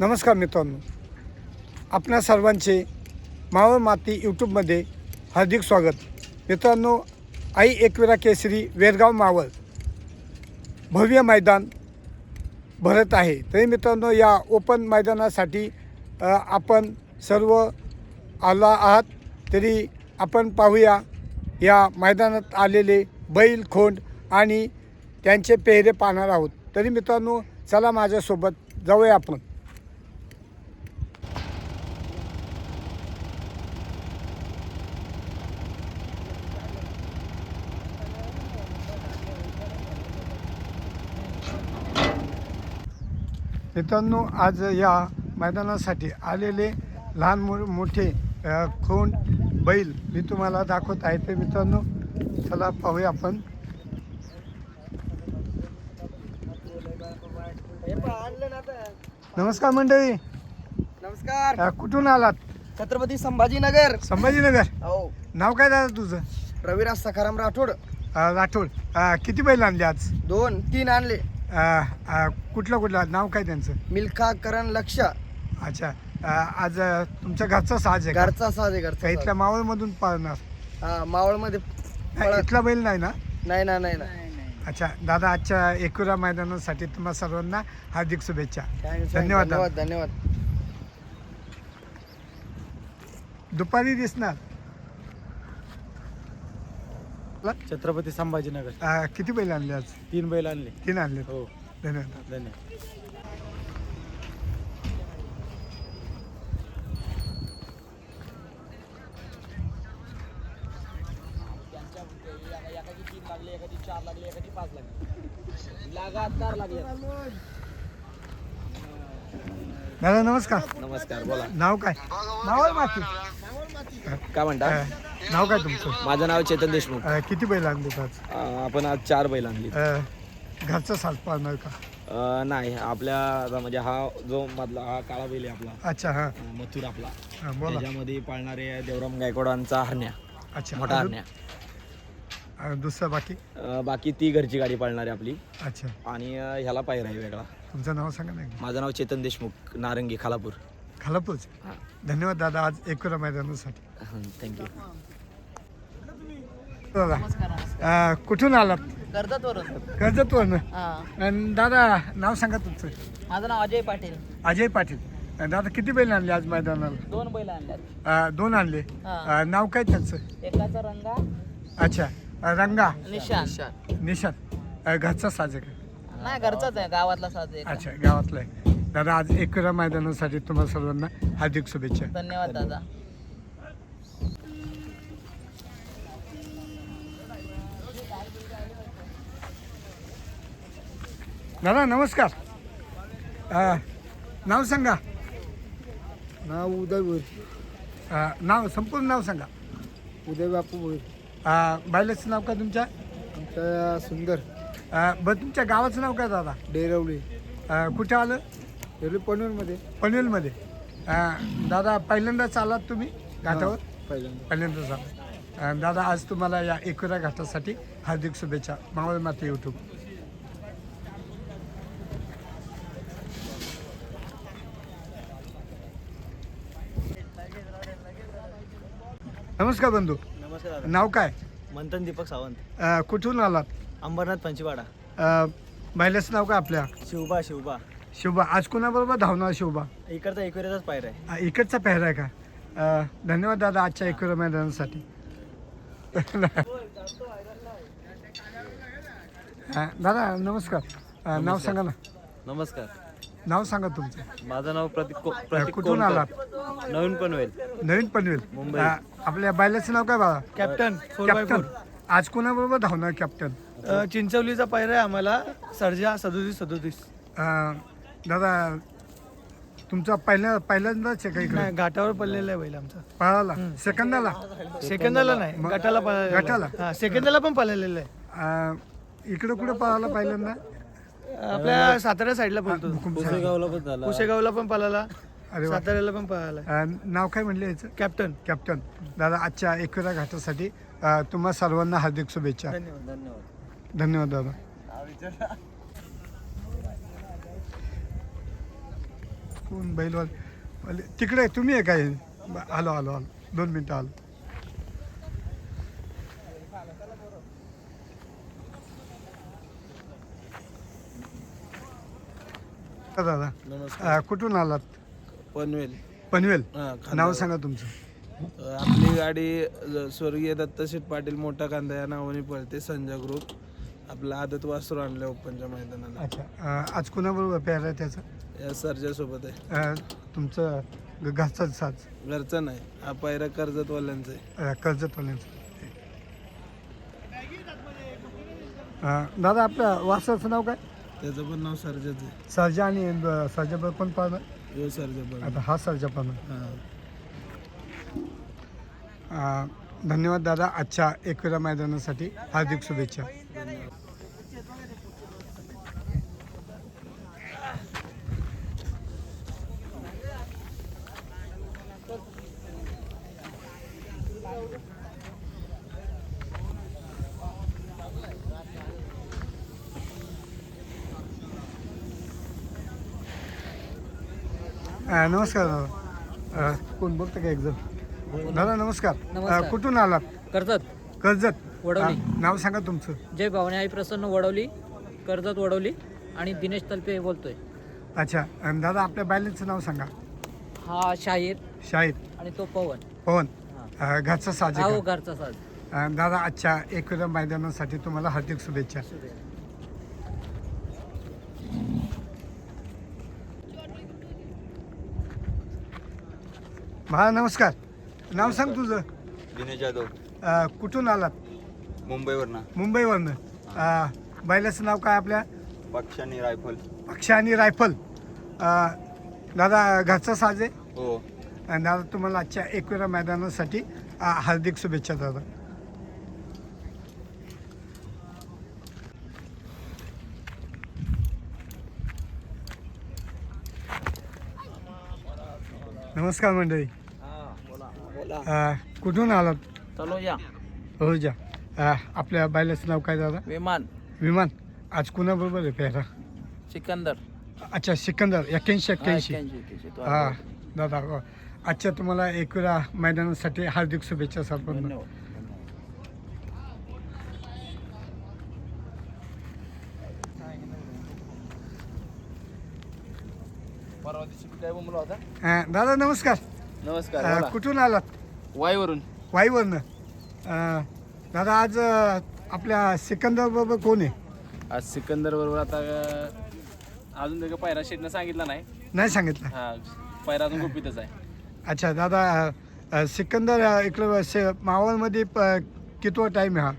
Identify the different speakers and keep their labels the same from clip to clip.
Speaker 1: नमस्कार मित्रांनो. आपणा सर्वांचे मावळ माती यूट्यूबमध्ये हार्दिक स्वागत. मित्रांनो आई एकविरा केसरी वेरगाव मावळ भव्य मैदान भरत आहे. तरी मित्रांनो या ओपन मैदानासाठी आपण सर्व आला आहात. तरी आपण पाहूया या मैदानात आलेले बैल खोंड आणि त्यांचे पेहरे पाहणार आहोत. तरी मित्रांनो चला माझ्यासोबत जाऊया आपण. मित्रांनो आज या मैदानासाठी आलेले लहान मो मोठे खोंड बैल मी तुम्हाला दाखवत आहे. ते मित्रांनो चला पाहूया आपण. नमस्कार मंडळी.
Speaker 2: नमस्कार.
Speaker 1: अ, कुठून आलात?
Speaker 2: छत्रपती संभाजीनगर.
Speaker 1: संभाजीनगर.
Speaker 2: हो.
Speaker 1: नाव काय दादा तुझं?
Speaker 2: रविराज सखाराम राठोड.
Speaker 1: अ, राठोड. अ, किती बैल आणले आज?
Speaker 2: दोन तीन आणले.
Speaker 1: अ, अ, कुठलं कुठलं? नाव काय त्यांचं?
Speaker 2: मिल्खा करण लक्ष
Speaker 1: अच्छा. अ, आज अ, तुमच्या घरचा साज आहे का?
Speaker 2: घरचा साज आहे
Speaker 1: का
Speaker 2: घरचा
Speaker 1: इथल्या मावळमधून पाळणार?
Speaker 2: हा मावळमध्ये
Speaker 1: नाही,
Speaker 2: पळत-
Speaker 1: इथला बैल नाही ना?
Speaker 2: नाही ना नाही ना.
Speaker 1: अच्छा. दादा आजच्या एकुरा मैदानासाठी तुम्हा सर्वांना हार्दिक शुभेच्छा. धन्यवाद
Speaker 2: धन्यवाद धन्यवाद.
Speaker 1: दुपारी दिसणार.
Speaker 3: छत्रपती संभाजीनगर.
Speaker 1: किती बैल आणले आज?
Speaker 3: तीन बैल आणले.
Speaker 1: तीन आणले.
Speaker 3: हो.
Speaker 1: धन्यवाद.
Speaker 3: धन्यवाद.
Speaker 1: दादा नमस्कार.
Speaker 4: नमस्कार बोला.
Speaker 1: नाव काय? नाव आहे माती
Speaker 4: काय म्हणता?
Speaker 1: नाव काय तुमचं?
Speaker 4: माझं नाव चेतन देशमुख.
Speaker 1: अ, किती बैल आणले आज?
Speaker 4: अं, आपण आज चार बैल आणली
Speaker 1: अ, घरचा साज पाळणार का?
Speaker 4: अं, नाही आपल्या आता म्हणजे हा जो मधला हा काळा बैल आहे आपला.
Speaker 1: अच्छा हां.
Speaker 4: अं, मथुर आपला.
Speaker 1: हां बोला.
Speaker 4: त्याच्यामध्ये पाळणारे देवराम गायकवाडांचा हरण्या.
Speaker 1: अच्छा
Speaker 4: मोठा
Speaker 1: अजून?
Speaker 4: हरण्या.
Speaker 1: अ, दुसरं बाकी?
Speaker 4: अं, बाकी ती घरची गाडी पाळणारी आपली.
Speaker 1: अच्छा.
Speaker 4: आणि अं, ह्याला पायरा आहे वेगळा.
Speaker 1: तुमचं नाव सांगा ना
Speaker 4: माझं नाव चेतन देशमुख नारंगी खालापूर.
Speaker 1: खालापूरचे
Speaker 4: हां.
Speaker 1: धन्यवाद दादा आज एकुरा मैदानासाठी.
Speaker 4: थँक्यू
Speaker 1: दादा अ, कुठून आलात?
Speaker 2: कर्जतवरून.
Speaker 1: कर्जतवरनं.
Speaker 2: हा.
Speaker 1: आणि दादा नाव सांगा तुमचं.
Speaker 2: माझं नाव अजय पाटील.
Speaker 1: अजय पाटील. दादा किती बैल आणले आज मैदानाला?
Speaker 2: दोन बैल आणल्यात.
Speaker 1: अ, दोन आणले.
Speaker 2: हा.
Speaker 1: अ, नाव काय त्यांचं?
Speaker 2: एकाचा रंगा.
Speaker 1: अच्छा. अ, रंगा.
Speaker 2: निशान.
Speaker 1: निशांत अ, घरचा साज आहे का
Speaker 2: नाही घरचाच आहे गावातला साज आहे
Speaker 1: अच्छा गावातला आहे. दादा आज एकुरा मैदानासाठी तुम्हाला सर्वांना हार्दिक शुभेच्छा.
Speaker 2: धन्यवाद दादा.
Speaker 1: दादा नमस्कार. अ, नाव सांगा.
Speaker 2: नाव उदय भोईर.
Speaker 1: अ, नाव संपूर्ण नाव सांगा.
Speaker 2: उदय बापू भोईर.
Speaker 1: अ, बायलाचं नाव काय तुमच्या?
Speaker 2: आमच्या सुंदर.
Speaker 1: अ, बरं तुमच्या गावाचं नाव काय दादा?
Speaker 2: डेरवली.
Speaker 1: अ, कुठं आलं?
Speaker 2: पनवेलमध्ये?
Speaker 1: पनवेलमध्ये. अ, दादा पहिल्यांदाच आलात तुम्ही घाटावर?
Speaker 2: पहिल्यांदा.
Speaker 1: पहिल्यांदाच आलात अ, दादा आज तुम्हाला या एकुरा घाटासाठी हार्दिक शुभेच्छा. मावळ माते यूट्यूब नमस्कार बंधू.
Speaker 3: नमस्कार
Speaker 1: नाव काय?
Speaker 3: मंथन दीपक सावंत.
Speaker 1: अ, कुठून आलात?
Speaker 3: अंबरनाथ पंचवाडा.
Speaker 1: अ, महिलेचं नाव काय आपल्या?
Speaker 3: शिवबा शिवबा.
Speaker 1: शिवबा आज कोणाबरोबर धावणार शिवबा
Speaker 3: इकडचा एकविराचाच पायर आहे.
Speaker 1: इकडचा पेहरा आहे का? धन्यवाद दादा आजच्या एकुरा मैदानासाठी. दादा नमस्कार. नाव सांगा ना.
Speaker 3: नमस्कार.
Speaker 1: नाव सांगा तुमचं.
Speaker 3: माझं नाव प्रतीक को-
Speaker 1: अ,
Speaker 3: प्रतीक
Speaker 1: कुठून. आलात?
Speaker 3: नवीन पनवेल.
Speaker 1: नवीन पनवेल. आपल्या बायलाचं नाव काय बाबा
Speaker 3: कॅप्टन
Speaker 1: कॅप्टन. आज कोणाबरोबर धावणार कॅप्टन?
Speaker 3: चिंचवलीचा पायर आहे आम्हाला सर्जा सदोतीस सदोतीस
Speaker 1: अ, दादा तुमचा पहिल्या पहिल्यांदाच आहे का इकडे?
Speaker 3: नाही घाटावर पडलेला आहे बैल आमचा.
Speaker 1: पळाला? सेकंदाला?
Speaker 3: सेकंदाला नाही
Speaker 1: मग-
Speaker 3: गटाला पळालेला.
Speaker 1: गटाला?
Speaker 3: हा सेकंदाला पण पळालेला आहे.
Speaker 1: इकडं कुठं पळाला पहिल्यांदा?
Speaker 3: आपल्या सातारा साईडला पळतो.
Speaker 1: पुसेगावला
Speaker 3: कुशेगावला पण पळाला.
Speaker 1: अरे वा.
Speaker 3: साताऱ्याला पण पळाला.
Speaker 1: नाव काय म्हणले याचं?
Speaker 3: कॅप्टन.
Speaker 1: कॅप्टन. दादा आजच्या एकुरा घाटासाठी अ, तुम्हा सर्वांना हार्दिक शुभेच्छा.
Speaker 3: धन्यवाद. धन्यवाद
Speaker 1: धन्यवाद दादा कोण बैलवाल. पहिले तिकडे तुम्ही आहे काय? आलो आलो आलो. दोन मिनटं आलो. दादा.
Speaker 3: नमस्कार.
Speaker 1: अ, कुठून आलात?
Speaker 3: पनवेल.
Speaker 1: पनवेल.
Speaker 3: हा,
Speaker 1: नाव. सांगा तुमचं.
Speaker 3: आपली गाडी ज- स्वर्गीय दत्तशेठ पाटील मोठा कांदा या नावाने पळते संजय ग्रुप. आपला आदत वासरू आणलं ओपनच्या मैदानाला.
Speaker 1: अच्छा. अ, आज कुणाबरोबर पेर आहे त्याचं?
Speaker 3: या सर्जा सोबत आहे.
Speaker 1: अ, तुमचं ग- घरचाच साज.
Speaker 3: घरचा नाही हा पायरा कर्जत वाल्यांचा आहे.
Speaker 1: अ, कर्जतवाल्यांचं. अ, दादा आपल्या वासाचं नाव काय?
Speaker 3: त्याचं पण नाव सर्जाच आहे.
Speaker 1: सर्जा आणि अ, सर्जाबरोबर कोण पाहणार
Speaker 3: यो सर्जा पण
Speaker 1: आता हा सर्जा
Speaker 3: हा.
Speaker 1: अ, धन्यवाद दादा. आजच्या एकविरा मैदानासाठी हार्दिक शुभेच्छा. अ, नमस्कार दादा अ, कोण बोलतं का एकदम दादा नमस्कार.
Speaker 5: नमस्कार.
Speaker 1: अ, कुठून आलात?
Speaker 5: कर्जत.
Speaker 1: कर्जत.
Speaker 5: वडवली.
Speaker 1: हा, नाव सांगा तुमचं.
Speaker 5: जय भावने आई प्रसन्न वडवली. कर्जत वडवली. आणि दिनेश तलपे बोलतोय.
Speaker 1: अच्छा आणि दादा आपल्या बायलेचं नाव सांगा.
Speaker 5: हा शाहीर.
Speaker 1: शाहिद
Speaker 5: आणि तो पवन.
Speaker 1: पवन. अ, घरचा साजे
Speaker 5: हा हो घरचा साज.
Speaker 1: दादा आजच्या एकविरा मैदानासाठी तुम्हाला हार्दिक शुभेच्छा. भा नमस्कार. नाव सांग तुझं.
Speaker 6: दिनेश जाधव.
Speaker 1: अ, कुठून आलात?
Speaker 6: मुंबईवरनं.
Speaker 1: मुंबईवरनं. अ, बैलाचं नाव काय आपल्या?
Speaker 6: पक्षाने रायफल.
Speaker 1: पक्ष आणि रायफल. अ, दादा घरचा साज
Speaker 6: हो.
Speaker 1: आणि दादा तुम्हाला आजच्या एकविरा मैदानासाठी अ, हार्दिक शुभेच्छा दादा. नमस्कार मंडळी. अ, कुठून आलात?
Speaker 7: चलो या
Speaker 1: हो जा अ, आपल्या बायलाचं नाव काय दादा?
Speaker 7: विमान.
Speaker 1: विमान. आज कुणाबरोबर आहे पेहरा
Speaker 7: सिकंदर.
Speaker 1: अच्छा सिकंदर. एक्क्याऐंशी एक्क्याऐंशी.
Speaker 7: हा, 81, 81, तो
Speaker 1: हा. दादा हो. आजच्या तुम्हाला एकविरा मैदानासाठी हार्दिक शुभेच्छा सरपंच
Speaker 7: धन्यवाद परवा दिवशी काय होता
Speaker 1: दादा नमस्कार.
Speaker 7: नमस्कार
Speaker 1: अं. कुठून आलात?
Speaker 7: वाईवरून.
Speaker 1: वाईवरनं. अं, दादा आज अं, आपल्या सिकंदर बरोबर कोण आहे?
Speaker 7: आज सिकंदर बरोबर आता अं, अजून त्याच्या पायरा शेटनं सांगितलं नाही.
Speaker 1: नाही सांगितलं?
Speaker 7: हा पायरा अजून गुपितच आहे.
Speaker 1: अच्छा दादा अं, सिकंदर अं, इकडं से मावळमध्ये प- कितवा टाईम आहे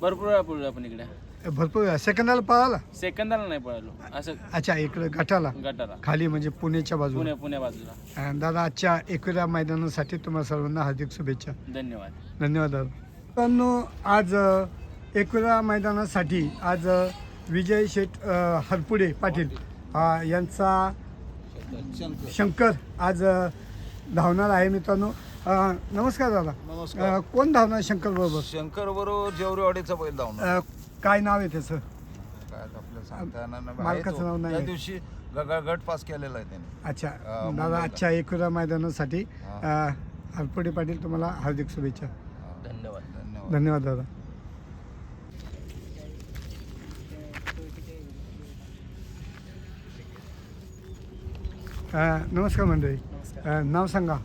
Speaker 7: भरपूर वेळा पडलो आपण इकडे.
Speaker 1: हा भरपूर सेकंदाला पळाला?
Speaker 7: सेकंदाला नाही पळालो. असं
Speaker 1: अच्छा इकडं गटाला?
Speaker 7: गटाला.
Speaker 1: खाली म्हणजे पुण्याच्या बाजूला.
Speaker 7: पुण्या पुण्या बाजूला.
Speaker 1: अं, दादा आजच्या एकविरा मैदानासाठी तुम्हाला सर्वांना हार्दिक शुभेच्छा.
Speaker 7: धन्यवाद.
Speaker 1: धन्यवाद दादा. मित्रांनो आज अ, एकविरा मैदानासाठी आज अ, विजय शेठ अ, हरपुडे पाटील अ, यांचा शंकर आज अ, धावणार आहे मित्रांनो. अ, नमस्कार दादा.
Speaker 2: नमस्कार.
Speaker 1: अ, कोण धावणार शंकर बरोबर?
Speaker 2: शंकर बरोबर जेवरीवाडीचा बैल धावणार.
Speaker 1: काय नाव आहे त्याचं?
Speaker 2: काय आता आपल्याला सांगता येणार नाही.
Speaker 1: मालकाचं
Speaker 2: तो.
Speaker 1: नाव नाही
Speaker 2: त्या
Speaker 1: आहे.
Speaker 2: दिवशी गट पास केलेला आहे त्याने.
Speaker 1: अच्छा.
Speaker 2: अ,
Speaker 1: दादा
Speaker 2: मुंबईला.
Speaker 1: आजच्या एकविरा मैदानासाठी हरपुडे पाटील तुम्हाला हार्दिक शुभेच्छा.
Speaker 7: धन्यवाद.
Speaker 2: धन्यवाद.
Speaker 1: धन्यवाद दादा. अ, नमस्कार मंडळी. अ, नाव सांगा.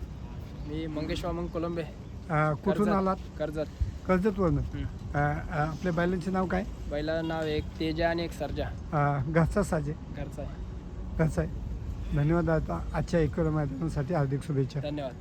Speaker 5: मी मंगेश वामन कोलंबे.
Speaker 1: अ, कुठून
Speaker 5: कर्जत.
Speaker 1: आलात?
Speaker 5: कर्जत.
Speaker 1: कर्जतवरनं. अ, आपल्या बैलांचे नाव काय?
Speaker 5: बैला नाव एक तेजा आणि एक सर्जा.
Speaker 1: अ, घरचा साजे?
Speaker 5: घरचा आहे.
Speaker 1: घरचा आहे. धन्यवाद दादा आजच्या एकविरा मैदानासाठी हार्दिक शुभेच्छा.
Speaker 5: धन्यवाद.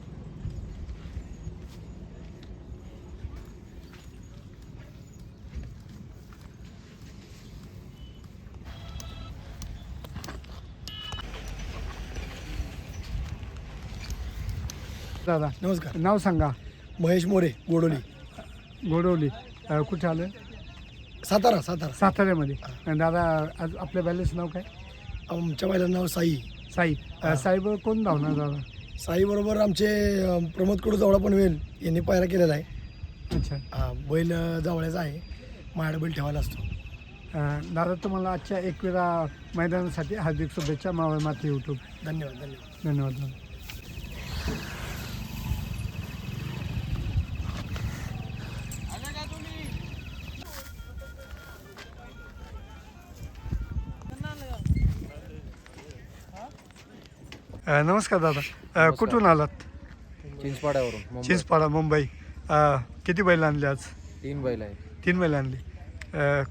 Speaker 1: दादा
Speaker 2: नमस्कार.
Speaker 1: नाव सांगा.
Speaker 2: महेश मोरे गोडोली.
Speaker 1: गोडवली अ, कुठे आलं?
Speaker 2: सातारा सातारा.
Speaker 1: साताऱ्यामध्ये. अ, दादा आज आपल्या बैलाचं नाव काय?
Speaker 2: आमच्या बैलाचं नाव साई.
Speaker 1: साई. अ, साईब कोण धावणार दादा?
Speaker 2: साई बरोबर आमचे अं, प्रमोद कडू जवळ पनवेल यांनी पायरा केलेला आहे.
Speaker 1: अच्छा.
Speaker 2: हा, बैल अं, जवळचा आहे. माझ्याकडे बैल ठेवायला असतो.
Speaker 1: अं, दादा तुम्हाला आजच्या एकविरा मैदानासाठी हार्दिक शुभेच्छा. मावळ माती यूट्यूब
Speaker 8: धन्यवाद धन्यवाद.
Speaker 1: धन्यवाद. दादा अ, नमस्कार दादा. अ, कुठून आलात?
Speaker 9: चिंचपाड्यावरून
Speaker 1: चिंचपाडा मुंबई. अ, किती बैल आणले आज?
Speaker 9: तीन बैल आहे
Speaker 1: तीन बैल आणली. अ,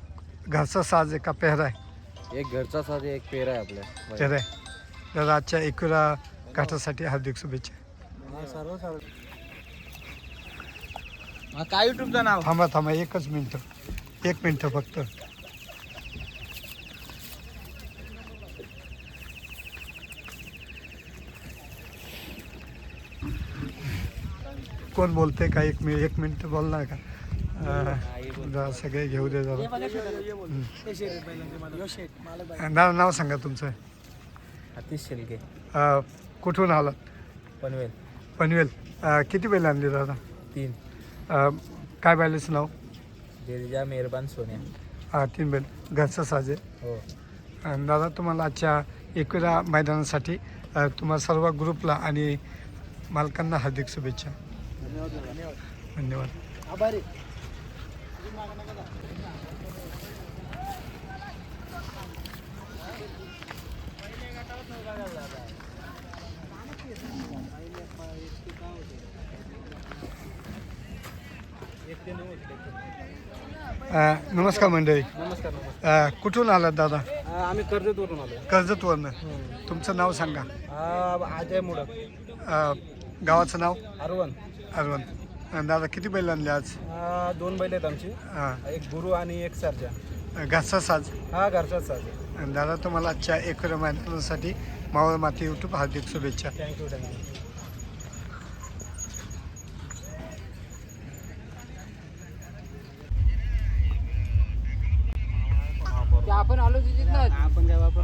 Speaker 1: घरचा साज आहे का पेहरा आहे?
Speaker 9: एक घरचा साथ एक पेरा आहे आपल्या
Speaker 1: पेहरा आहे. दादा आजच्या एकविरा घाटासाठी हार्दिक शुभेच्छा.
Speaker 7: काय युट्यूबचं नाव?
Speaker 1: थांबा थांबा एकच मिनटं. एक मिनटं फक्त. कोण बोलते का? एक मी एक मिनिट बोलणार का? जरा सगळे घेऊ दे जरा. दादा नाव सांगा तुमचं.
Speaker 9: अतिश शिल्के.
Speaker 1: अं, कुठून आलात?
Speaker 9: पनवेल.
Speaker 1: पनवेल. अं, किती बैल आणली दादा?
Speaker 9: तीन.
Speaker 1: अं, काय बैलाचं नाव?
Speaker 9: गिरिजा मेहरबान सोन्या.
Speaker 1: हा तीन बैल. घरचं साजे
Speaker 9: हो.
Speaker 1: दादा तुम्हाला आजच्या एकविरा मैदानासाठी अ, तुम्हा सर्व ग्रुपला आणि मालकांना हार्दिक शुभेच्छा. धन्यवाद.
Speaker 8: आभारी
Speaker 1: अ, नमस्कार मंडळी.
Speaker 10: नमस्कार
Speaker 1: अ, कुठून आलात दादा?
Speaker 10: आम्ही कर्जतवरून आलो.
Speaker 1: कर्जतवरनं. तुमचं नाव सांगा.
Speaker 10: अजय मुडक.
Speaker 1: अ, गावाचं नाव?
Speaker 10: अरवण
Speaker 1: अरवण दादा किती बैल आणले आज?
Speaker 10: दोन बैल आहेत आमची.
Speaker 1: हा.
Speaker 10: एक गुरु आणि एक सरजा.
Speaker 1: घरचा साज?
Speaker 10: हा घरचाच साज.
Speaker 1: आणि दादा तुम्हाला आजच्या एकविरा मैदानासाठी मावळ माती यूट्यूब हार्दिक शुभेच्छा.
Speaker 10: थँक्यू थँक्यू
Speaker 11: आपण आलो तिथं
Speaker 10: आपण काय वापर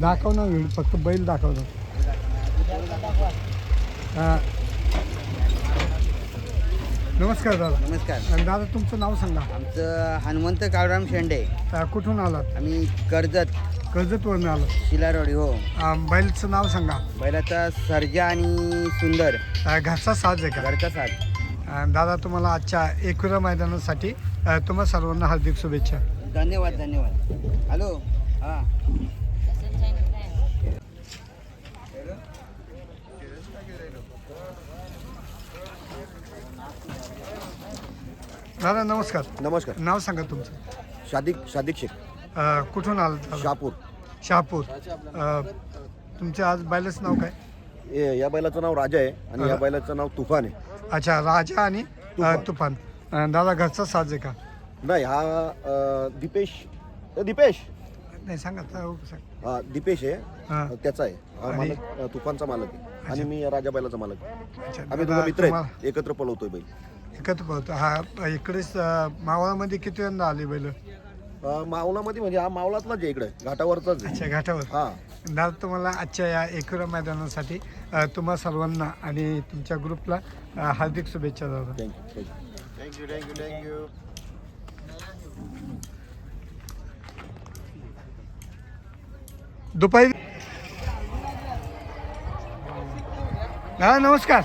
Speaker 1: दाखव ना व्हिडिओ फक्त बैल दाखव ना हा. नमस्कार दादा.
Speaker 12: नमस्कार.
Speaker 1: आणि दादा तुमचं नाव सांगा.
Speaker 12: आमचं हनुमंत काळराम शेंडे.
Speaker 1: अ, कुठून आलात?
Speaker 12: आम्ही कर्जत.
Speaker 1: कर्जतवरून आलात.
Speaker 12: शिलारोडी हो.
Speaker 1: अ, बैलचं नाव सांगा.
Speaker 12: बैलाचा सर्जा आणि सुंदर.
Speaker 1: अ, घरचा साज आहे का?
Speaker 12: घरचा साथ
Speaker 1: अ, दादा तुम्हाला आजच्या एकविरा मैदानासाठी अ, तुम्हा सर्वांना हार्दिक शुभेच्छा.
Speaker 12: धन्यवाद धन्यवाद. हॅलो. हां.
Speaker 1: दादा नमस्कार.
Speaker 8: नमस्कार.
Speaker 1: नाव सांगा तुमचं.
Speaker 8: शादिक शादिक शेख.
Speaker 1: अ, कुठून दादा?
Speaker 8: शहापूर.
Speaker 1: शहापूर. अ, तुमचे आज बैलाचं नाव काय?
Speaker 8: ए- या बैलाचं नाव राजा आहे आणि या बैलाचं नाव तुफान आहे.
Speaker 1: अच्छा राजा आणि अ, तुफान. अ, दादा घरचा साज आहे का?
Speaker 8: नाही हा अं, दीपेश. ए, दीपेश.
Speaker 1: नाही सांगा हो, सांगा.
Speaker 8: हा दीपेश आहे.
Speaker 1: हा.
Speaker 8: त्याचा आहे. हा
Speaker 1: आणि-
Speaker 8: मालक अं, तुफानचा मालक आहे. आणि मी राजा बैलाचा मालक आहे.
Speaker 1: अच्छा,
Speaker 8: आम्ही
Speaker 1: दादा,
Speaker 8: दोघं मित्र आहेत.
Speaker 1: तुम्हाला
Speaker 8: एकत्र पळवतोय बैल.
Speaker 1: एकत्र पाहतो हा इकडेच मावळामध्ये किती वेळा आले बैल?
Speaker 8: अं, मावलामध्ये म्हणजे हा मावळातलाच आहे इकडे. घाटावरचाच आहे.
Speaker 1: अच्छा घाटावर.
Speaker 8: हा.
Speaker 1: दादा तुम्हाला आजच्या या एकविरा मैदानासाठी अ, तुम्हा सर्वांना आणि तुमच्या ग्रुपला अ, हार्दिक शुभेच्छा दादा.
Speaker 8: Thank you thank you thank you thank you thank you
Speaker 1: दुपारी दादा नमस्कार.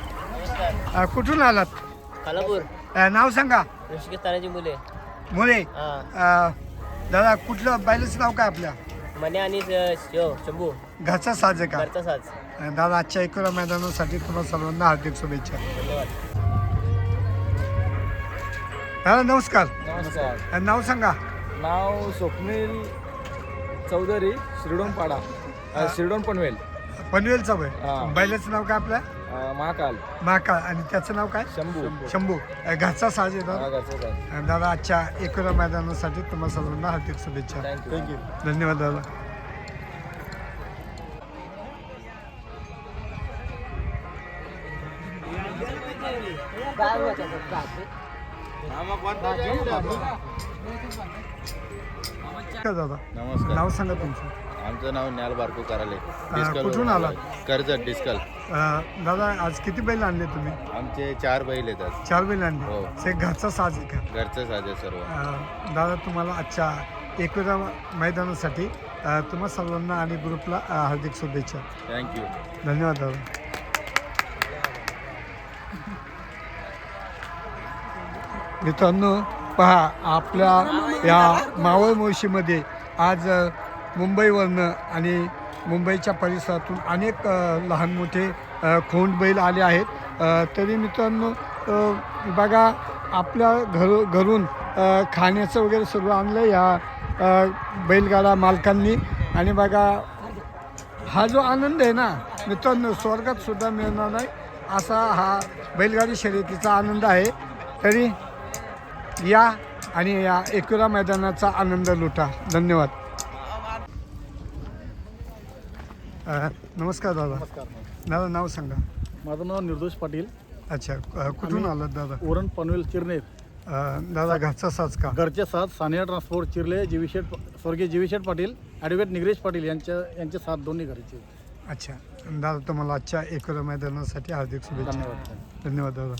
Speaker 1: अ, कुठून आलात?
Speaker 13: खालापूर.
Speaker 1: अ, नाव सांगा.
Speaker 13: ऋषिकेश तानाजी मुले.
Speaker 1: मुले?
Speaker 13: हा.
Speaker 1: अ, दादा कुठलं बैलाचं नाव काय आपल्या
Speaker 13: मने आणि श- शंभू.
Speaker 1: घरचा साज आहे का?
Speaker 13: घरचा साज.
Speaker 1: अ, दादा आजच्या एकविरा मैदानासाठी तुम्हाला सर्वांना हार्दिक शुभेच्छा.
Speaker 13: धन्यवाद.
Speaker 1: दादा नमस्कार.
Speaker 10: नमस्कार.
Speaker 1: अ, नाव सांगा.
Speaker 10: नाव स्वप्नील चौधरी शिरडोन पाडा शिरडोन पनवेल.
Speaker 1: पनवेलचा बैल
Speaker 10: हा.
Speaker 1: बैलाचं नाव काय आपल्या
Speaker 10: महाकाल.
Speaker 1: महाकाळ आणि त्याचं नाव काय?
Speaker 10: शंभू.
Speaker 1: शंभू. अ, घरचा साज आहे
Speaker 10: हा,
Speaker 1: दादा आजच्या एकविरा मैदानासाठी तुम्हाला सर्वांना हार्दिक शुभेच्छा.
Speaker 10: थँक्यू थँक्यू
Speaker 1: धन्यवाद दादा. का दादा.
Speaker 6: नमस्कार.
Speaker 1: नाव सांगा तुमचं.
Speaker 6: आमचं नाव न्याल बारकू कराले.
Speaker 1: कुठून आला
Speaker 6: कर्जत डिस्कल
Speaker 1: दादा आज किती बैल आणले तुम्ही?
Speaker 6: आमचे चार बैल येतात
Speaker 1: चार बैल आणले.
Speaker 6: हो.
Speaker 1: ते घरचा साज आहे का?
Speaker 6: घरचं साजे सर्व.
Speaker 1: अं, दादा तुम्हाला आजच्या एकविरा मैदानासाठी अं, तुम्हा सर्वांना आणि ग्रुपला अं, हार्दिक शुभेच्छा.
Speaker 6: थँक्यू
Speaker 1: धन्यवाद दादा. मित्रांनो पहा आपल्या या मावळ मुळशीमध्ये आज अ, मुंबईवरनं आणि मुंबईच्या परिसरातून अनेक लहान मोठे खोंड बैल आले आहेत. तरी मित्रांनो बघा आपल्या घर घरून खाण्याचं वगैरे सर्व आणलं या बैलगाडा मालकांनी. आणि बघा हा जो आनंद आहे ना मित्रांनो स्वर्गात सुद्धा मिळणार नाही असा हा बैलगाडी शर्यतीचा आनंद आहे. तरी या आणि या एकुरा मैदानाचा आनंद लुटा. धन्यवाद. अ, नमस्कार दादा. दादा नाव सांगा.
Speaker 2: माझं नाव निर्दोष पाटील.
Speaker 1: अच्छा अ, कुठून आलात दादा?
Speaker 2: ओरण पनवेल
Speaker 1: अ, दादा घरचा साज का?
Speaker 2: घरचे साथ सानिया ट्रान्सपोर्ट चिरले जीवीशेठ स्वर्गीय जीवीशेठ पाटील ॲडव्होकेट निग्रेश पाटील यांच्या यांचे साथ दोन्ही घरचे.
Speaker 1: अच्छा. दादा तुम्हाला आजच्या एकविरा मैदानासाठी हार्दिक शुभेच्छा.
Speaker 2: धन्यवाद
Speaker 1: धन्यवाद. दादा.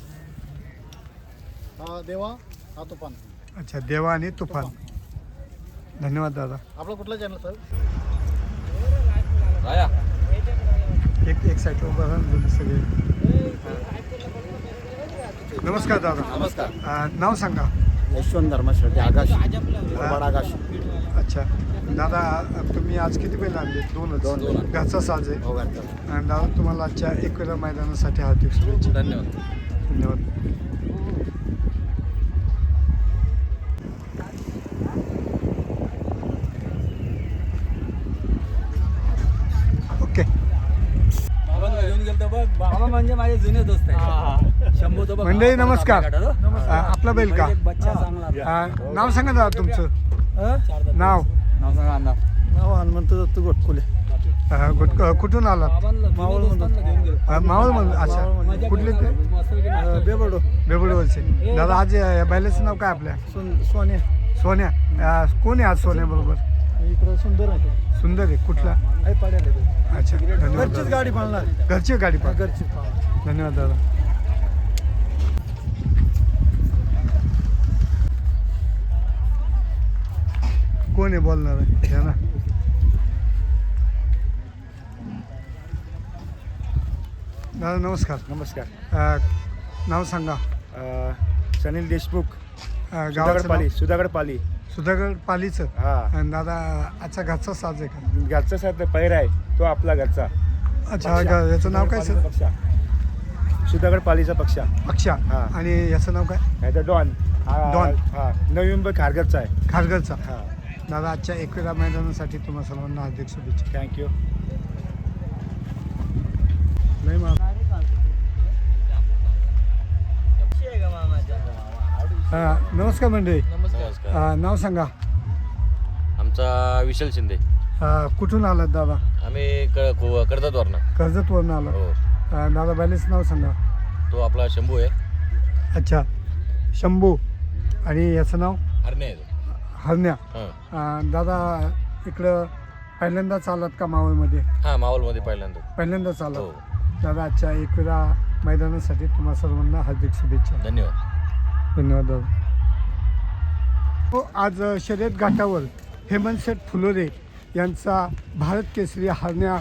Speaker 2: हा देवा हा तुफान.
Speaker 1: अच्छा देवा आणि तुफान. धन्यवाद दादा.
Speaker 2: आपला कुठला चॅनल सर
Speaker 1: एक एक साईड उभं सगळे. नमस्कार दादा. नमस्कार. नाव सांगा.
Speaker 2: यशवंत धर्माशेट्टी आकाश आकाश
Speaker 1: अच्छा. दादा तुम्ही आज किती बैल आणले? दोन दोन. घरचा साज आहे.
Speaker 2: हो
Speaker 1: आणि दादा तुम्हाला आजच्या एकविरा मैदानासाठी हार्दिक शुभेच्छा.
Speaker 9: धन्यवाद.
Speaker 1: धन्यवाद. मंडळी नमस्कार. आपला बैल का? नाव सांगा दादा तुमचं. नाव?
Speaker 9: नाव सांगा अण्णा
Speaker 2: नाव हनुमंत दत्त गोटकुले.
Speaker 1: अ, कुठ- अ, कुठून आलात अ, मावळ म्हणून. अच्छा. कुठले ते?
Speaker 2: बेबडो.
Speaker 1: बेबडवरचे दादा आज या बैलाचं नाव काय आपल्या?
Speaker 2: सोने
Speaker 1: सोन्या. अ, कोण आहे आज सोन्या बरोबर?
Speaker 2: इकडं सुंदर आहे.
Speaker 1: सुंदर आहे. कुठला?
Speaker 2: आहे पाड्याला.
Speaker 1: अच्छा. धन्यवाद
Speaker 2: घरचीच
Speaker 1: दादा.
Speaker 2: गाडी पाळणार.
Speaker 1: घरची गाडी पा
Speaker 2: घरचीच पाळणार.
Speaker 1: धन्यवाद दादा. कोण आहे बोलणार आहे? ना. दादा नमस्कार.
Speaker 2: नमस्कार.
Speaker 1: अ, नाव सांगा.
Speaker 2: सनील देशमुख.
Speaker 1: अ, गावाचं
Speaker 2: सुधागड पाली
Speaker 1: नाव?
Speaker 2: सुधागड पाली
Speaker 1: सुधागड पालीचं
Speaker 2: हा.
Speaker 1: आणि दादा आजचा घरचा साज आहे का?
Speaker 2: घरचा साथ पैर आहे. तो आपला घरचा.
Speaker 1: अच्छा हा गा- याचं नाव काय सर?
Speaker 2: पक्षा. सुधागड पालीचा पक्षा.
Speaker 1: अक्षा
Speaker 2: हा.
Speaker 1: आणि याचं नाव काय?
Speaker 2: डॉन. हा.
Speaker 1: डॉन.
Speaker 2: हा. नवी मुंबई खारघरचा आहे.
Speaker 1: खारघरचा.
Speaker 2: हा.
Speaker 1: दादा आजच्या एकविरा मैदानासाठी तुम्हाला सर्वांना हार्दिक शुभेच्छा.
Speaker 2: थँक्यू
Speaker 1: नाही मा- हा, नमस्कार मंडळी.
Speaker 4: नमस्कार.
Speaker 1: हा, नाव सांगा.
Speaker 4: आमचा विशाल शिंदे.
Speaker 1: हा, कुठून आलात दादा?
Speaker 4: आम्ही क- कर्जतवरनं.
Speaker 1: कर्जतवरून आलात.
Speaker 4: हो.
Speaker 1: हा, दादा बैलेचं नाव सांगा.
Speaker 4: तो आपला शंभू आहे.
Speaker 1: अच्छा. शंभू. आणि याचं नाव?
Speaker 4: हरणे आहे तो.
Speaker 1: हरण्या. दादा इकडं पहिल्यांदाच आलात का मावळमध्ये
Speaker 4: हां मावलमध्ये पहिल्यांदा.
Speaker 1: पहिल्यांदाच
Speaker 4: हो.
Speaker 1: आलात दादा आजच्या एकविरा मैदानासाठी तुम्हा सर्वांना हार्दिक शुभेच्छा.
Speaker 4: धन्यवाद.
Speaker 1: धन्यवाद दादा. हो आज अ, शर्यत घाटावर हेमंत शेठ फुलोरे यांचा भारत केसरी हरण्या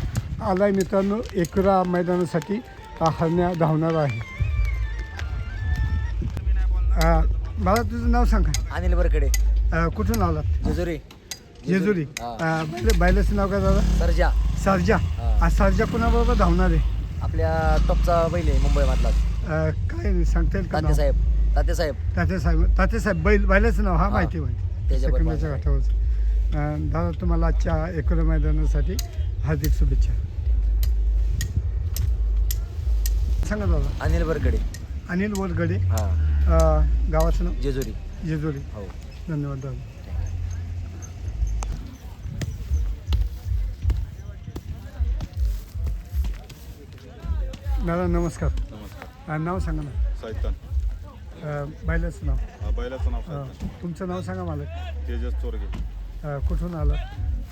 Speaker 1: आलाय मित्रांनो. एकविरा मैदानासाठी हरण्या धावणार आहे. अ, मला तुझं नाव सांगा.
Speaker 9: अनिल बरकडे.
Speaker 1: अ, कुठून आलात?
Speaker 9: जेजुरी.
Speaker 1: जेजुरी. अ, बैल- बैलाचं नाव काय दादा?
Speaker 9: सरजा.
Speaker 1: सरजा. आज सरजा कुणाबरोबर धावणार आहे?
Speaker 9: आपल्या टॉपचा बैल आहे मुंबईमधला
Speaker 1: अ, काय सांगता येईल का नाव?
Speaker 9: तात्यासाहेब. तात्यासाहेब.
Speaker 1: तात्यासाहेब. तात्यासाहेब बैल बैलाचं नाव हा माहिती माहिती
Speaker 9: त्याच्याबरोबर
Speaker 1: घाटावरचं अं, दादा तुम्हाला आजच्या एकविरा मैदानासाठी हार्दिक शुभेच्छा. सांगा दादा.
Speaker 9: अनिल बरकडे
Speaker 1: अनिल वरगडे.
Speaker 9: हां.
Speaker 1: अं, गावाचं नाव?
Speaker 9: जेजुरी.
Speaker 1: जेजुरी.
Speaker 9: हो.
Speaker 1: धन्यवाद दादा. दादा नमस्कार.
Speaker 6: नमस्कार.
Speaker 1: अं, नाव सांगा ना.
Speaker 6: सैतान.
Speaker 1: बैलाचं नाव.
Speaker 14: बैलाचं नाव
Speaker 1: अ, तुमचं नाव सांगा मला
Speaker 14: तेजस चोरगे.
Speaker 1: अ, कुठून आलं?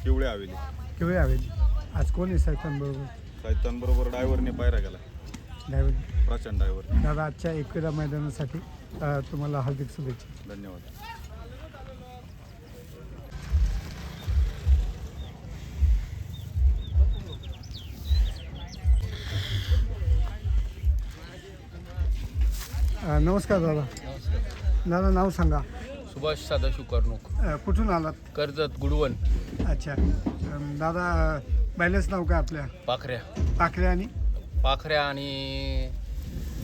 Speaker 14: किवळे हवेली.
Speaker 1: केव्हा यावेली आज कोण आहे साहेबांबरोबर
Speaker 14: साहित्यांबरोबर ड्रायव्हरने पायरा गेला
Speaker 1: ड्रायव्हर.
Speaker 14: प्रचंड ड्रायव्हर.
Speaker 1: दादा आजच्या एकविरा मैदानासाठी अ, तुम्हाला हार्दिक शुभेच्छा.
Speaker 14: धन्यवाद.
Speaker 1: नमस्कार दादा. दादा नाव सांगा.
Speaker 7: सुभाष सदाशिव कर्णूक
Speaker 1: अ, कुठून आलात?
Speaker 7: कर्जत गुडवन
Speaker 1: अच्छा. अम, दादा बैलाचं नाव काय आपल्या?
Speaker 7: पाखऱ्या.
Speaker 1: पाखरे आणि?
Speaker 7: पाखऱ्या आणि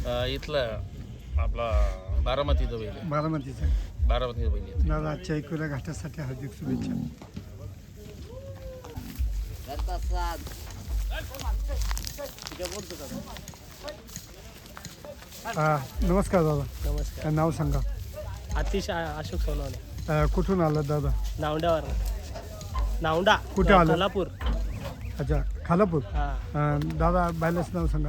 Speaker 7: अ, इथलं आपला बारामतीचं बैल आहे.
Speaker 1: बारामतीचं.
Speaker 7: बारामतीचं बैल आहे.
Speaker 1: दादा आजच्या एकविरा घाटासाठी हार्दिक शुभेच्छा. नमस्कार दादा.
Speaker 11: नमस्कार.
Speaker 1: नाव सांगा.
Speaker 11: आतिश अशोक सोनवणे.
Speaker 1: अ, कुठून आलात दादा?
Speaker 11: नावड्यावर नावडा
Speaker 1: कुठे आलं?
Speaker 11: कोल्हापूर
Speaker 1: अच्छा खालापूर.
Speaker 11: हा.
Speaker 1: अ, दादा बैलाचं नाव सांगा.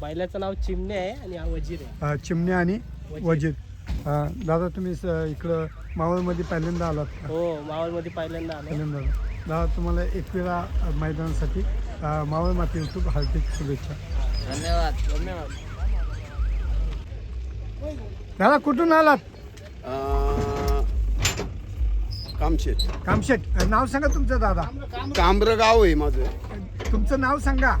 Speaker 11: बैलाचं नाव चिमणे आहे आणि हा वजीर आहे.
Speaker 1: अ, चिमणे आणि वजीर. अ, दादा तुम्ही स- इकडं मावळमध्ये पहिल्यांदा आलात का?
Speaker 11: हो मावळमध्ये पहिल्यांदा आलो
Speaker 1: पहिल्यांदा आलात. दादा तुम्हाला एकविरा अ, मैदानासाठी अ, मावळ माती यूट्यूब हार्दिक शुभेच्छा.
Speaker 11: धन्यवाद. धन्यवाद.
Speaker 1: दादा कुठून आलात?
Speaker 15: कामशेत.
Speaker 1: कामशेट नाव सांगा तुमचं दादा.
Speaker 15: कांब्र गाव आहे माझं.
Speaker 1: तुमचं नाव सांगा.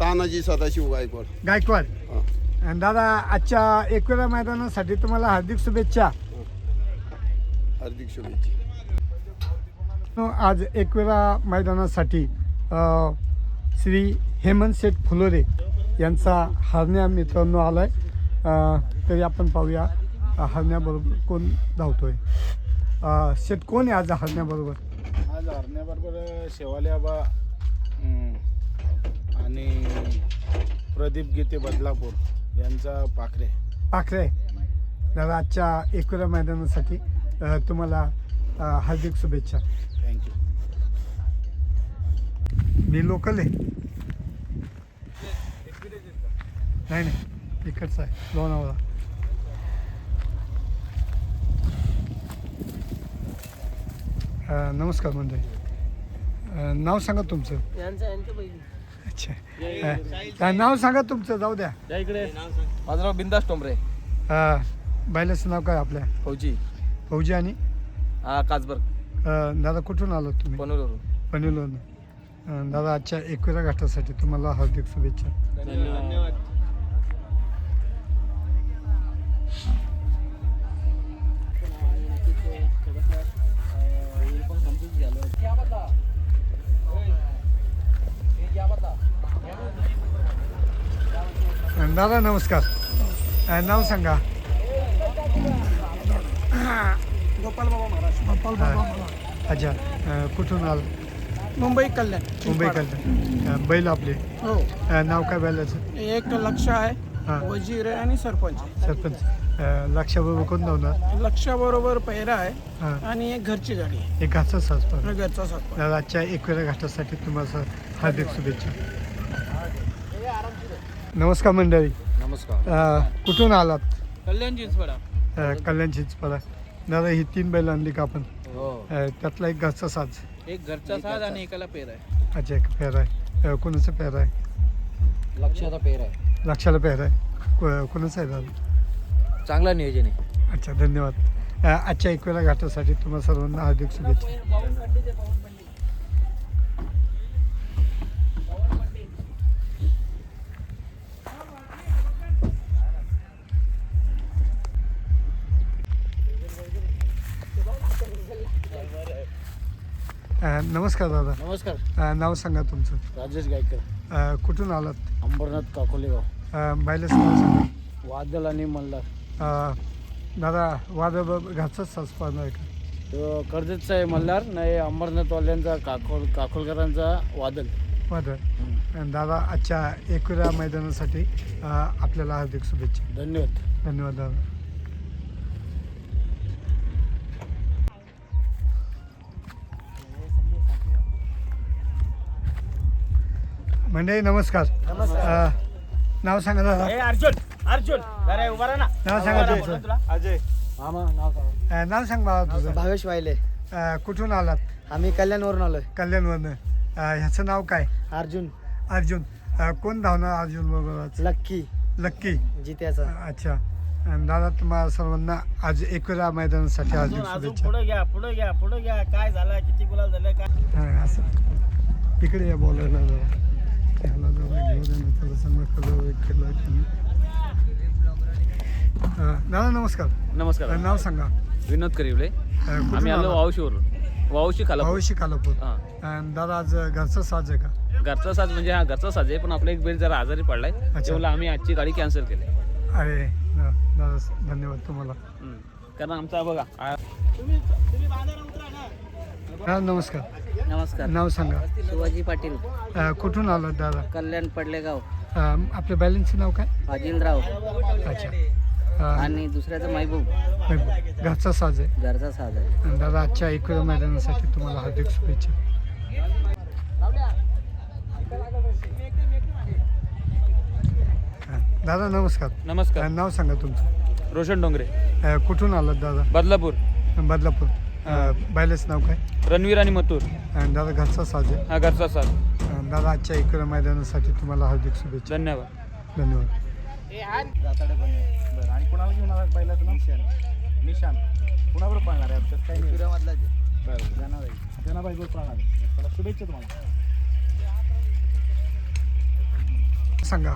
Speaker 15: तानाजी सदाशिव गायकवाड.
Speaker 1: गायकवाड.
Speaker 15: हा.
Speaker 1: आणि दादा आजच्या एकविरा मैदानासाठी तुम्हाला हार्दिक शुभेच्छा.
Speaker 15: हार्दिक शुभेच्छा.
Speaker 1: आज एकविरा मैदानासाठी अ, श्री हेमंत शेठ फुलोरे यांचा हरण्या मित्रांनो आलाय. अ, तरी आपण पाहूया हरण्याबरोबर कोण धावतोय. अ, शेठ कोण आहे आज हरण्याबरोबर?
Speaker 2: आज हरण्याबरोबर शेवाली आबा अं, आणि प्रदीप गीते बदलापूर यांचा पाखरे.
Speaker 1: पाखरे. दादा आजच्या एकविरा मैदानासाठी तुम्हाला हार्दिक शुभेच्छा.
Speaker 2: थँक्यू
Speaker 1: मी लोकल आहे. नाही नाही. इकडचं आहे लोणावळा अ, नमस्कार मंडळी अ, नाव सांगा तुमचं. अच्छा. अ, काय नाव सांगा तुमचं जाऊ द्या.
Speaker 11: इकडे.
Speaker 7: माझं नाव बिंदास टोंबरे.
Speaker 1: अ, बैलाचं नाव काय आपल्या?
Speaker 7: फौजी.
Speaker 1: फौजी आणि?
Speaker 7: हा काचबर्ग
Speaker 1: अ, दादा कुठून आलात तुम्ही?
Speaker 7: पनवेलवरून.
Speaker 1: पनवेलवरून. दादा आजच्या एकविरा घाटासाठी तुम्हाला हार्दिक शुभेच्छा.
Speaker 7: धन्यवाद.
Speaker 1: दादा नमस्कार. नाव सांगा.
Speaker 9: गोपाल बाबा महाराज. गोपाल
Speaker 1: अ, अच्छा कुठून आल?
Speaker 9: मुंबई कल्याण
Speaker 1: मुंबई कल्याण. बैल आपले.
Speaker 9: हो.
Speaker 1: नाव काय बैलाचं?
Speaker 9: एक लक्ष आहे.
Speaker 1: हां.
Speaker 9: वजीर आणि सरपंच.
Speaker 1: सरपंच. लक्षाबरोबर कोण धावणार?
Speaker 9: लक्षाबरोबर पहिरा आहे
Speaker 1: हां.
Speaker 9: आणि एक घरची गाडी आहे.
Speaker 1: एक घातच सासपार
Speaker 9: घरचा सरपंच
Speaker 1: दादा आजच्या एकविरा घाटासाठी तुम्हाला हार्दिक शुभेच्छा. नमस्कार मंडळी.
Speaker 7: नमस्कार.
Speaker 1: अ, कुठून आलात?
Speaker 11: कल्याण
Speaker 1: अ, कल्याण चिंचपाडा दादा ही तीन बैल आणली का आपण?
Speaker 11: हो.
Speaker 1: अ, त्यातला एक घरचा साज.
Speaker 11: एक घरचा साज आणि एकाला पेर आहे.
Speaker 1: अच्छा एक पेहरा आहे. अ, कोणाचा पेहरा आहे?
Speaker 11: लक्षाचा पेर आहे.
Speaker 1: लक्षाला पेहरा आहे. को- कोणाचा आहे दादा?
Speaker 11: चांगला नियोजन आहे.
Speaker 1: अच्छा धन्यवाद. अ, आजच्या एकवेळा घाटासाठी तुम्हाला सर्वांना हार्दिक शुभेच्छा. अ, नमस्कार दादा.
Speaker 2: नमस्कार.
Speaker 1: अ, नाव सांगा तुमचं.
Speaker 2: राजेश गायकर
Speaker 1: अ, कुठून आलात?
Speaker 2: अंबरनाथ काकोलेगाव.
Speaker 1: अ, बायलाचं नाव सांगा.
Speaker 2: वादल आणि मल्हार.
Speaker 1: दादा वादा घातचाच साज पाहणार आहे का?
Speaker 2: तो कर्जतचा आहे मल्हार नाही अंबरनाथवाल्यांचा काकोल काकोलकरांचा वादल.
Speaker 1: वादळ आणि दादा आजच्या एकविरा मैदानासाठी अ, आपल्याला हार्दिक शुभेच्छा.
Speaker 2: धन्यवाद.
Speaker 1: धन्यवाद दादा. मंडळी नमस्कार. अ, नाव सांगा दादा.
Speaker 11: अर्जुन.
Speaker 10: अर्जुन अरे उभा राहा ना.
Speaker 1: नाव सांगा तुमचं
Speaker 10: अजय.
Speaker 1: अ, नाव सांग मला तुझं.
Speaker 16: भावेश वायले.
Speaker 1: अ, कुठून आलात?
Speaker 16: आम्ही कल्याणवरून आलोय.
Speaker 1: कल्याणवरनं. अ, ह्याचं नाव काय?
Speaker 16: अर्जुन.
Speaker 1: अर्जुन. अ, कोण धावणार अर्जुन बरोबर
Speaker 16: लक्की.
Speaker 1: लक्की.
Speaker 16: जित्याचा.
Speaker 1: अच्छा. दादा तुम्हाला सर्वांना आज एकविरा मैदानासाठी हार्दिक शुभेच्छा.
Speaker 10: पुढे घ्या पुढे घ्या पुढे घ्या. काय झालं? किती गुलाल झालं? काय?
Speaker 1: हा, असं. इकडे या बोलायला जरा. त्याला जरा घेऊ दे ना. त्याला सांगा कलर एक केला तुम्ही अ, दादा नमस्कार.
Speaker 7: नमस्कार.
Speaker 1: नाव सांगा.
Speaker 7: विनोद करिवले. आम्ही आलो? वावशीवरून वावशी खाला हां.
Speaker 1: आणि दादा आज घरचा साज आहे का?
Speaker 7: घरचा साज म्हणजे हा घरचा साज आहे पण आपला एक बैल जरा आजारी पडलाय. तेव्हा आम्ही आजची गाडी कॅन्सल केली.
Speaker 1: अरे दादा धन्यवाद तुम्हाला.
Speaker 7: कारण आमचा बघा
Speaker 1: हा नमस्कार.
Speaker 9: नमस्कार.
Speaker 1: नाव सांगा.
Speaker 9: शिवाजी पाटील.
Speaker 1: कुठून आलात दादा?
Speaker 9: कल्याण पडलेगाव.
Speaker 1: अ, आपल्या बॅलन्सचं नाव काय?
Speaker 9: फाजिलराव
Speaker 1: अच्छा.
Speaker 9: आणि दुसऱ्याचं महबूब.
Speaker 1: घरचा साज आहे.
Speaker 9: घरचा साज आहे.
Speaker 1: दादा आजच्या एकविरा मैदानासाठी तुम्हाला हार्दिक शुभेच्छा. हा, दादा नमस्कार.
Speaker 7: नमस्कार.
Speaker 1: नाव सांगा तुमचं.
Speaker 7: रोशन डोंगरे.
Speaker 1: अ, कुठून आलात दादा?
Speaker 7: बदलापूर.
Speaker 1: बदलापूर. बायलेच नाव काय?
Speaker 7: रणवीर आणि मथुर.
Speaker 1: आणि दादा घरचा साज आहे.
Speaker 7: हा घरचा साज.
Speaker 1: दादा आजच्या एकविरा मैदानासाठी तुम्हाला हार्दिक शुभेच्छा.
Speaker 7: धन्यवाद.
Speaker 1: धन्यवाद.
Speaker 10: कोणाला घेऊन आला बैलाचं नाव? निशान. निशान. कुणाबरोबर पाळणार आहे? आमच्यात काही नाही. बरं जनाबाई जनाबाई. बरोबर पाळणार आहे. चला शुभेच्छा तुम्हाला.
Speaker 1: सांगा.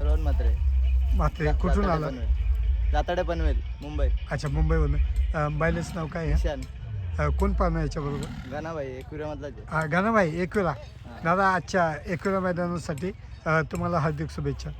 Speaker 16: रोहन मात्रे
Speaker 1: मात्रे कुठून आला?
Speaker 16: जाताडे पनवेल मुंबई.
Speaker 1: अच्छा मुंबईवरून बायलेच नाव काय आहे?
Speaker 16: निशान.
Speaker 1: अ, कोण पाहणं याच्याबरोबर?
Speaker 16: गाणाबाई एकविरामधला
Speaker 1: गाणाबाई एकविरा. दादा आजच्या एकविरा मैदानासाठी अ, तुम्हाला हार्दिक शुभेच्छा.